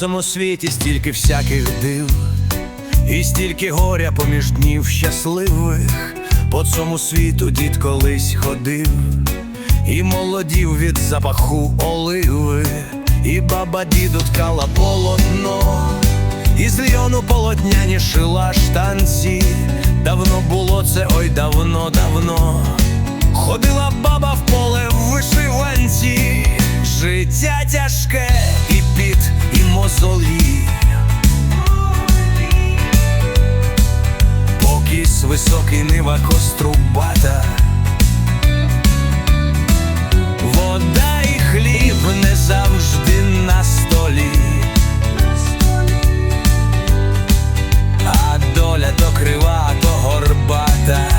цьому світі стільки всяких див, і стільки горя поміж днів щасливих, по цьому світу дід колись ходив, і молодів від запаху оливи, і баба діду ткала полотно, і з льону полотняні шила штанці. Давно було це, ой, давно, давно. Ходила мозолі. Покіс високий нива кострубата, вода і хліб не завжди на столі, а доля то крива, то горбата.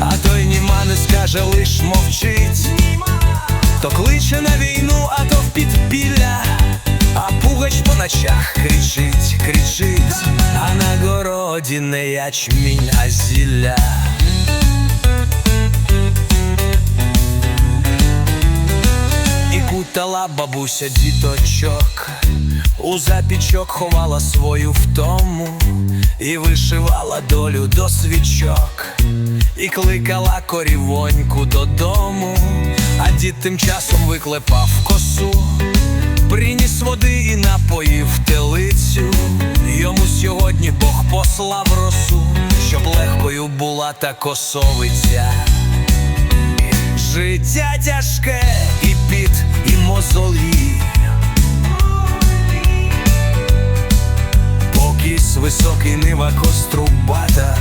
А той німа не скаже, лиш мовчить, ночах кричить, кричить, а на городі не ячмінь, а. І кутала бабуся діточок, у запічок ховала свою втому, і вишивала долю до свічок, і кликала корівоньку додому, а дід тим часом виклепав косу, приніс води і напоїв телицю. Йому сьогодні Бог послав росу, щоб легкою була та косовиця. Життя тяжке, і піт, і мозолі. Покіс високий нива кострубата.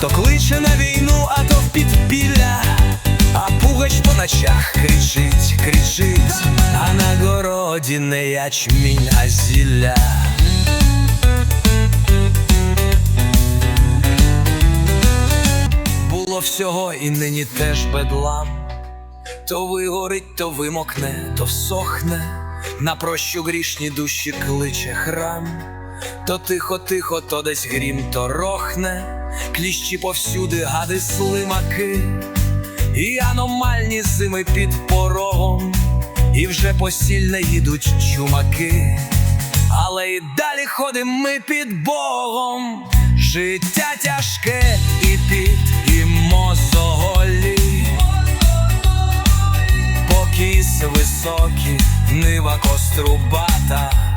То кличе на війну, а то в підпілля, а пугач по ночах кричить, кричить, а на городі не ячмінь, а зілля. Було всього і нині теж бедлам. То вигорить, то вимокне, то всохне, на прощу грішні душі кличе храм, то тихо, тихо, то десь грім, то рохне, кліщі повсюди, гади слимаки, і аномальні зими під порогом, і вже посільне їдуть чумаки, але і далі ходим ми під Богом, життя тяжке і під, і мозолі. Покіс високі, нива кострубата,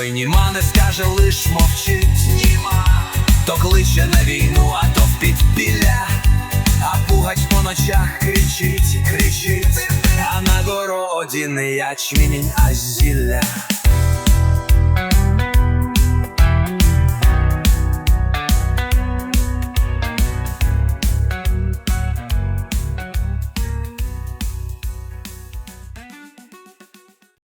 той німа не скаже, лиш мовчить, німа, то кличе на війну, а то в підпілля. А пугач по ночах кричить, кричить, а на городі не ячмінь, а зілля.